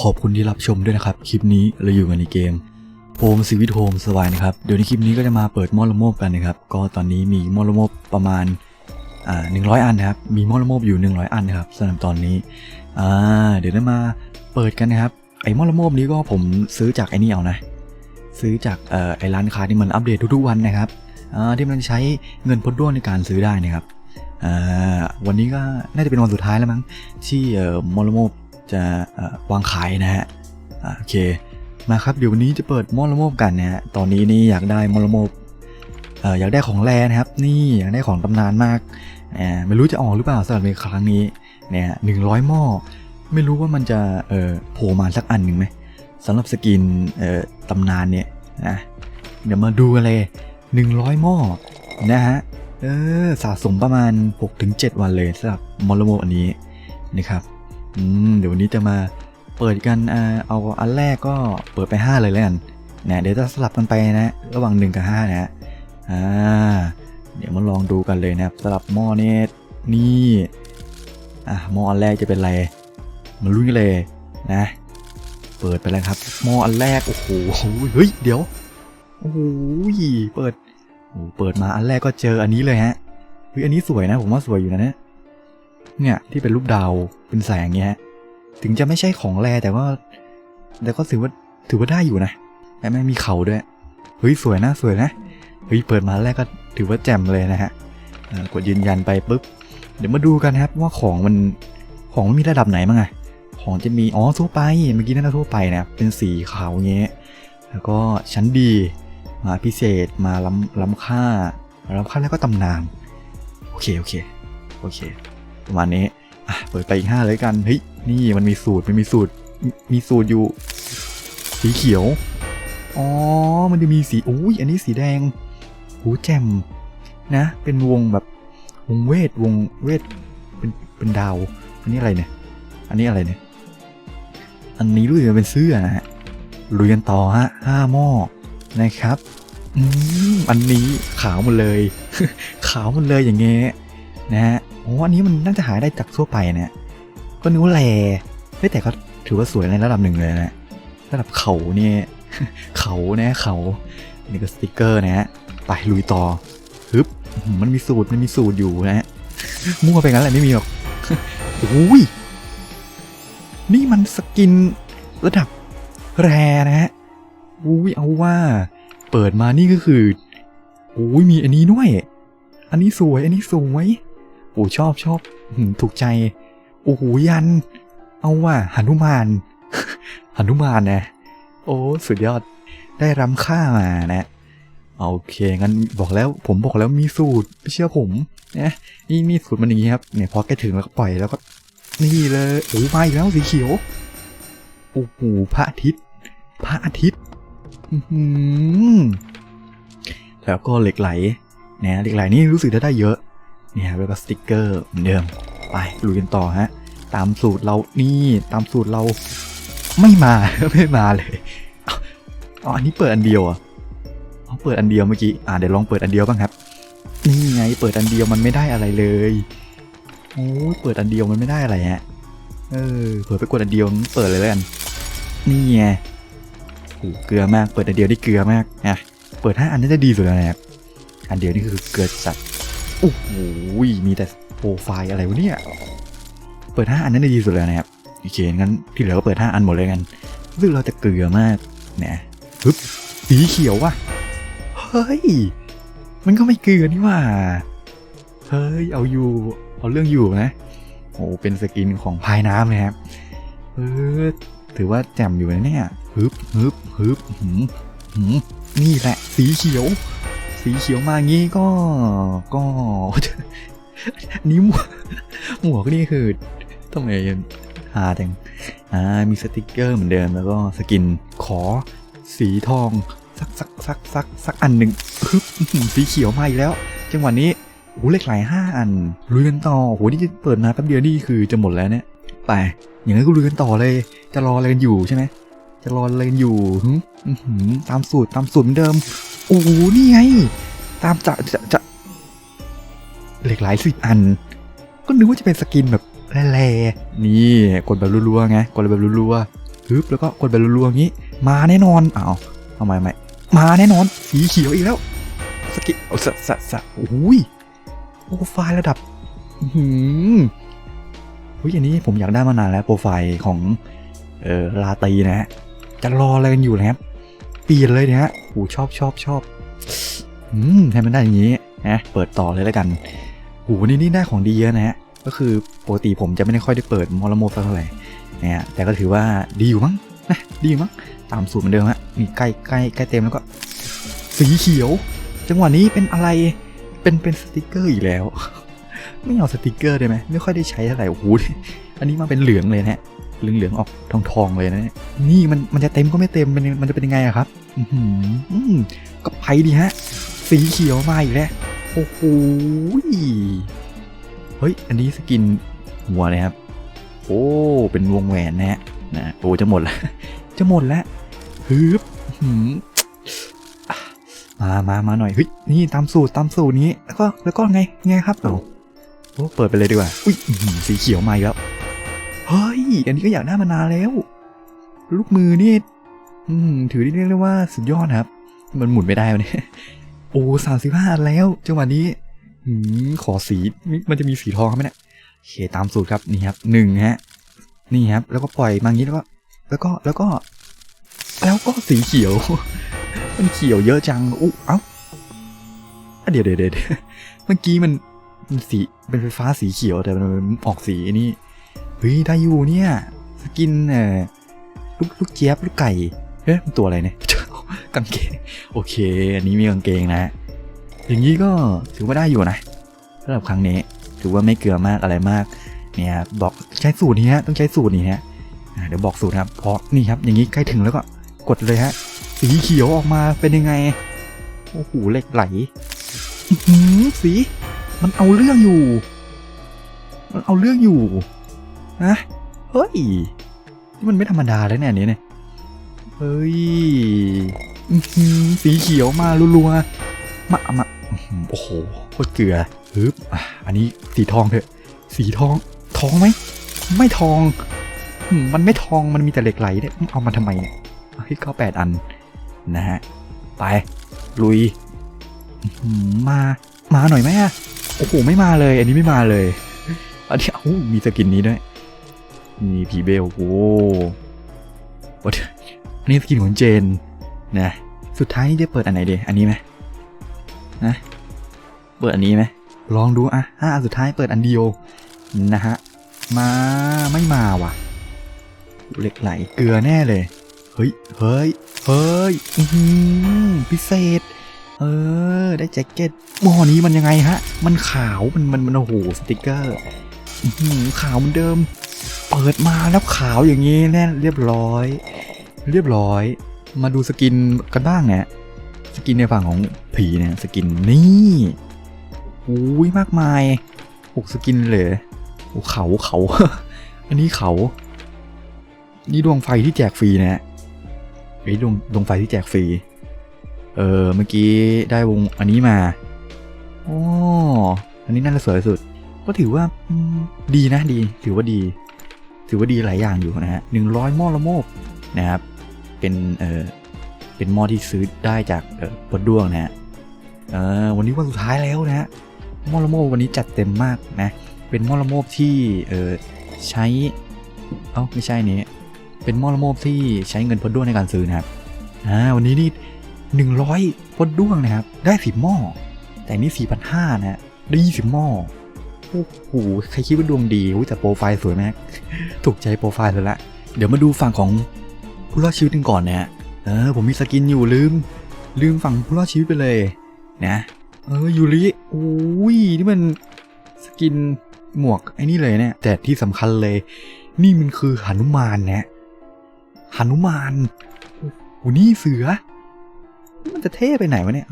ขอบคุณที่รับชมด้วยนะครับ คลิปนี้เราอยู่กันในเกมโฮมซีวิทโฮมสวายนะครับ เดี๋ยวในคลิปนี้ก็จะมาเปิดมอลโมบกันนะครับ ก็ตอนนี้มีมอลโมบประมาณอ่าหนึ่งอันนะครับ มีมอลโมบอยู่ 100 อันนะครับสำหรับตอนนี้อ่าเดี๋ยวได้มาเปิดกันนะครับ ไอ้มอลโมบนี้ก็ผมซื้อจากไอ้นี่เอานะ ซื้อจากเอ่อไอ้ร้านค้าที่มันอัปเดตทุกๆวันนะครับอ่าที่มันใช้เงินพดด้วนในการซื้อได้นะครับอ่าวันนี้ก็น่าจะเป็นวันสุดท้ายแล้วมั้งที่เอ่อมอลโมบ จะวางขายนะฮะโอเคมาครับเดี๋ยววันนี้จะเปิดมอลโมบกันนะฮะตอนนี้นี่อยากได้มอลโมบเอ่อยากได้ของแรนะครับ นี่อยากได้ของตำนานมากไม่รู้จะออกหรือเปล่าสำหรับในครั้งนี้เนี่ยหนึ่งร้อยหม้อไม่รู้ว่ามันจะเออโผล่มาสักอันหนึ่งไหมสำหรับสกินเออตำนานเนี่ยนะเดี๋ยวมาดูกันเลย100หม้อนะฮะเออสะสมประมาณ 6-7 วันเลยสำหรับมอลโมอันนี้นะครับ อืมเดี๋ยววันนี้จะมาเปิดกันอ่าเอาอันแรกก็เปิดไป 5 เลยแล้วกันนะเดี๋ยวจะสลับกันไปนะ ระหว่าง 1 กับ 5 นะอ่าเดี๋ยวมาลองดูกันเลยนะครับสำหรับหม้อเนี่ยนี่อะหม้ออันแรกจะเป็นอะไรมาลุ้นกันเลยนะ เปิดไปแล้วครับหม้ออันแรกโอ้โหเฮ้ยเดี๋ยวโอ้โหเปิดโอ้เปิดมาอันแรกก็เจออันนี้เลยฮะเฮ้ยอันนี้สวยนะ ผมว่าสวยอยู่นะเนี่ย เนี่ยที่เป็นรูปดาวเป็นแสงเงี้ยถึงจะไม่ใช่ของแรแต่ว่า แต่ก็ถือว่าถือว่าได้อยู่นะแม่มีเขาด้วยเฮ้ยสวยนะสวยนะเฮ้ยเปิดมาแรกก็ถือว่าแจ่มเลยนะฮะกดยืนยันไปปุ๊บเดี๋ยวมาดูกันนะครับว่าของมันของมันมีระดับไหนบ้างอะของจะมีอ๋อทั่วไปเมื่อกี้นั่นก็ทั่วไปนะเป็นสีขาวเงี้ยแล้วก็ชั้นดีมาพิเศษมาล้ำล้ำค่าล้ำค่าแล้วก็ตำนานโอเคโอเคโอเค ประมาณนี้อะเปิดไปอีกห้าเลยกันเฮ้ยนี่มันมีสูตรมันมีสูตรมีสูตรอยู่ สีเขียวอ๋อมันจะมีสีอุ้ยอันนี้สีแดงหูแจ่มนะ เป็นวงแบบวงเวทวงเวทเป็นเป็นดาว อันนี้อะไรเนี่ย อันนี้อะไรเนี่ย อันนี้รู้สึกเป็นเสื้อนะฮะลุยกันต่อฮะห้าหม้อนะครับอืมอันนี้ขาวหมดเลย ขาวหมดเลยอย่างเงี้ยนะฮะ โอ้อันนี้มันน่าจะหาได้จากทั่วไปเนี่ยก็นึกว่าแลเฮ้แต่ก็ถือว่าสวยในระดับหนึ่งเลยนะระดับเขาเนี่ยเขานะเขานี่ก็สติกเกอร์นะฮะไปลุยต่อฮึบมันมีสูตรมันมีสูตรอยู่นะฮะมั่วไปงั้นแหละไม่มีหรอกโอ้ยนี่มันสกินระดับแรนะฮะอุ้ยเอาว่า เปิดมานี่ก็คือโอ้ยมีอันนี้ด้วย อันนี้สวย อันนี้สวย โอ้ชอบชอบถูกใจ โอ้โหยัน เอาว่าหนุมานหนุมานนะ โอ้สุดยอด ได้รำค่ามานะ โอเคงั้นบอกแล้วผมบอกแล้วมีสูตรไม่เชื่อผมนะนี่นี่สูตรมันอย่างนี้ครับเนี่ยพอใกล้ถึงแล้วก็ปล่อยแล้วก็นี่เลยโอ้มาอีกแล้วสีเขียวโอ้โหพระอาทิตย์ พระอาทิตย์แล้วก็เหล็กไหลนี่เหล็กไหลนี่รู้สึกจะได้เยอะ เนี่ยแล้วก็สติกเกอร์เหมือนเดิมไปลุยกันต่อฮะตามสูตรเรานี่ตามสูตรเราไม่มาไม่มาเลยเอาเออันนี้เปิดอันเดียวอะเอาเปิดอันเดียวเมื่อกี้อ่าเดี๋ยวลองเปิดอันเดียวบ้างครับ นี่ไงเปิดอันเดียวมันไม่ได้อะไรเลยโอ้เปิดอันเดียวมันไม่ได้อะไรฮะเออเปิดไปกดอันเดียวมันเปิดเลยแล้วกันนี่ไงโอ้เกลือมากเปิดอันเดียวได้เกลือมากนะเปิดห้าอันน่าจะดีสุดแล้วนะครับอันเดียวนี่คือเกลือจัด โอ้โหมีแต่โปรไฟล์อะไรวะเนี่ย เปิดห้าอันนั้นได้ดีสุดแล้วนะครับโอเคงั้นที่เหลือก็เปิดห้าอันหมดเลยกันรู้สึกเราจะเกลือมากนะปึ๊บสีเขียวว่ะเฮ้ย มันก็ไม่เกลือนี่ว่า เฮ้ย เอาอยู่ เอาเรื่องอยู่นะ โอ้เป็นสกินของพายน้ำนะครับเออถือว่าแจ่มอยู่นะเนี่ยฮึบฮึบฮึบหืมหืมนี่แหละ สีเขียว สีเขียวมางี้ก็ก็นิ้วหมวกนี่คือทำไมหาจังอ่ามีสติกเกอร์เหมือนเดิมแล้วก็สกินขอสีทองสักสักสักสักสักอันหนึ่งฮึบสีเขียวมาอีกแล้ว จังหวะนี้โอ้เหล็กไหลห้าอันลุยกันต่อโอ้โหนี่จะเปิดมาแป๊บเดียวนี่คือจะหมดแล้วเนี่ยไปอย่างนั้นก็ลุยกันต่อเลย จะรออะไรกันอยู่ใช่ไหมจะรออะไรกันอยู่ตามสูตรตามสูตรเหมือนเดิม โอ้โหนี่ไง ตามจะจะจะเหล็กหลายสิบอัน ก็นึกว่าจะเป็นสกินแบบแร่ๆนี่กดแบบรัวๆไงกดแบบรัวฮึบแล้วก็กดไปรัวๆอย่างนี้ มาแน่นอนอ้าวทำไมไม่มาแน่นอน สีเขียวอีกแล้ว สกิเอาสะสะสะโอ้ยโปรไฟล์ระดับหืมเฮ้ยอันนี้ผมอยากได้มานานแล้วโปรไฟล์ของเออลาตีนะฮะจะรออะไรกันอยู่นะครับ ปลี่ยนเลยเนี่ยฮะโอ้ชอบชอบชอบอืมให้มันได้อย่างนี้นะเปิดต่อเลยแล้วกันโอ้นี่นี่ได้ของดีเยอะนะฮะก็คือปกติผมจะไม่ได้ค่อยได้เปิดมอลโมสักเท่าไหร่เนี่ยแต่ก็ถือว่าดีอยู่มั้งนะดีอยู่มั้งตามสูตรเหมือนเดิมฮะนี่ใกล้ใกล้ใกล้เต็มแล้วก็ สีเขียว จังหวะนี้เป็นอะไรเป็นเป็นสติกเกอร์อีกแล้ว ไม่เอาสติกเกอร์ได้ไหมไม่ค่อยได้ใช้เท่าไหร่โอ้โหอันนี้มาเป็นเหลืองเลยนะฮะ เหลืองเหลืองๆออกทองทองๆเลยนะเนี่ยนี่มันมันจะเต็มก็ไม่เต็มมันมันจะเป็นยังไงอะครับ อืมก็ไปดีฮะ สีเขียวมาอีกแล้วโอ้โหเฮ้ย อันนี้สกินหัวเลยครับ โอ้ เป็นวงแหวนนะฮะนะโอ้จะหมดแล้วจะหมดแล้วฮึบมามามาหน่อยเฮ้ยนี่ตามสูตรตามสูตรนี้แล้วก็แล้วก็ไงไงครับเอาโอ้เปิดไปเลยดีกว่าอุ้ยสีเขียวมาอีกแล้ว เฮ้ย อันนี้ก็อยากได้มานานแล้ว ลูกมือนี่ถือได้เรียกได้ว่าสุดยอดครับ มันหมุนไม่ได้วเนี่ยโอ้สามสิบห้าแล้วจังหวะนี้อขอสีมันจะมีสีทองไหมเนี่ยโอเคตามสูตรครับนี่ครับหนึ่งฮะ นี่ครับ แล้วก็ปล่อยมางี้แล้วก็ แล้วก็แล้วก็ แล้วก็สีเขียว มันเขียวเยอะจังอุ๊เอ้าเดี๋ยวเดี๋ยวเดี๋ยวเดี๋ยวเมื่อกี้มันมันสีเป็นไฟฟ้าสีเขียวแต่มันออกสีนี่ เฮ้ยได้อยู่เนี่ยสกินเอ่อลูกลูกเจี๊ยบลูกไก่เฮ้ยมันตัวอะไรเนี่ย กางเกงโอเค อันนี้มีกางเกงนะ อย่างนี้ก็ถือว่าได้อยู่นะสำหรับครั้งนี้ถือว่าไม่เกลือมากอะไรมาก เนี่ยบอกใช้สูตรนี้ฮะต้องใช้สูตรนี้ฮะเดี๋ยวบอกสูตรครับเพราะนี่ครับ อย่างนี้ใกล้ถึงแล้วก็กดเลยฮะ สีเขียวออกมาเป็นยังไงโอ้โหเหล็กไหลหืสี มันเอาเรื่องอยู่ มันเอาเรื่องอยู่ นะ เฮ้ย นี่มันไม่ธรรมดาแล้วเนี่ยนี้เนี่ย เฮ้ย สีเขียวมารัวๆ มามาโอ้โห โคตรเกลือฮึบอะอันนี้สีทองเถอะ สีทอง ทองไหม ไม่ทอง มันไม่ทอง มันมีแต่เหล็กไหลเนี่ย เอามาทำไมเนี่ยเฮ้ยเข้าแปดอัน นะฮะ ไป ลุย มา มาหน่อยไหมอะโอ้โห ไม่มาเลย อันนี้ไม่มาเลย อันนี้เอ้ามีสกินนี้ด้วย มีผีเบลโอ้โหว่าเดี๋ยวอันนี้สกินของเจนนะสุดท้ายจะเปิดอันไหนดีอันนี้ไหมนะเปิดอันนี้ไหมลองดูอะห้าสุดท้ายเปิดอันเดียวนะฮะมาไม่มาว่ะเหล็กไหลเกลือแน่เลย เฮ้ยเฮ้ยเฮ้ยอืพิเศษ เออ ได้แจ็คเก็ตหม้อนี้มันยังไงฮะ มันขาว มันมันมันโอ้โหสติกเกอร์ขาวเหมือนเดิม เปิดมาแล้วขาวอย่างนี้แน่เรียบร้อย เรียบร้อย มาดูสกินกันบ้างเนี่ยสกินในฝั่งของผีเนี่ยสกินนี่อุ้ยมากมายหกสกินเลยโอ้เขาเขาอันนี้เขา นี่ดวงไฟที่แจกฟรีนะฮะไอ้ดวงดวงไฟที่แจกฟรี เออเมื่อกี้ได้วงอันนี้มาอ๋ออันนี้น่าจะสวยสุด ก็ถือว่าดีนะดี ถือว่าดี ถือว่าดีหลายอย่างอยู่นะฮะหนึ่งร้อยหม้อละโมบนะครับ เป็นเออเป็นหม้อที่ซื้อได้จากเออปดด้วงนะฮะเออวันนี้วันสุดท้ายแล้วนะฮะหม้อละโมบวันนี้จัดเต็มมากนะ เป็นหม้อละโมบที่เออใช้เอ้าไม่ใช่นี้เป็นหม้อละโมบที่ใช้เงินพดด้วงในการซื้อนะครับอ่าวันนี้นี่หนึ่งร้อยพดด้วงนะครับ ได้สิบหม้อแต่นี่สี่พันห้านะฮะได้ยี่สิบหม้อ โอ้โหใครคิดว่าดวงดีแต่โปรไฟล์สวยมากถูกใจโปรไฟล์เลยละเดี๋ยวมาดูฝั่งของผู้รอดชีวิตกันก่อนนะฮะเออผมมีสกินอยู่ลืม ลืมฝั่งผู้รอดชีวิตไปเลยนะเออยูริโอ้ยนี่มันสกินหมวกไอ้นี่เลยเนี่ยแต่ที่สำคัญเลย นี่มันคือหนุมานนะหนุมานโอ้โหนี่เสือ มันจะเท่ไปไหนวะเนี่ย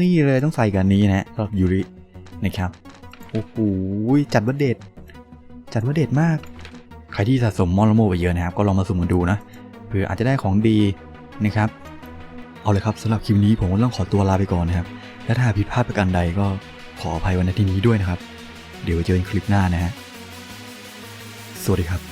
นี่เลยต้องใส่กันนี้นะสำหรับยูรินะครับ โอ้โหจัดว่าเด็ด จัดว่าเด็ดมาก ใครที่สะสมมอนลโมไปเยอะนะครับ ก็ลองมาสุ่มกันดูนะเผื่ออาจจะได้ของดีนะครับ เอาเลยครับสำหรับคลิปนี้ผมก็ต้องขอตัวลาไปก่อนนะครับ และถ้าผิดพลาดประการใดก็ขออภัยวันที่นี้ด้วยนะครับ เดี๋ยวเจอกันคลิปหน้านะฮะ สวัสดีครับ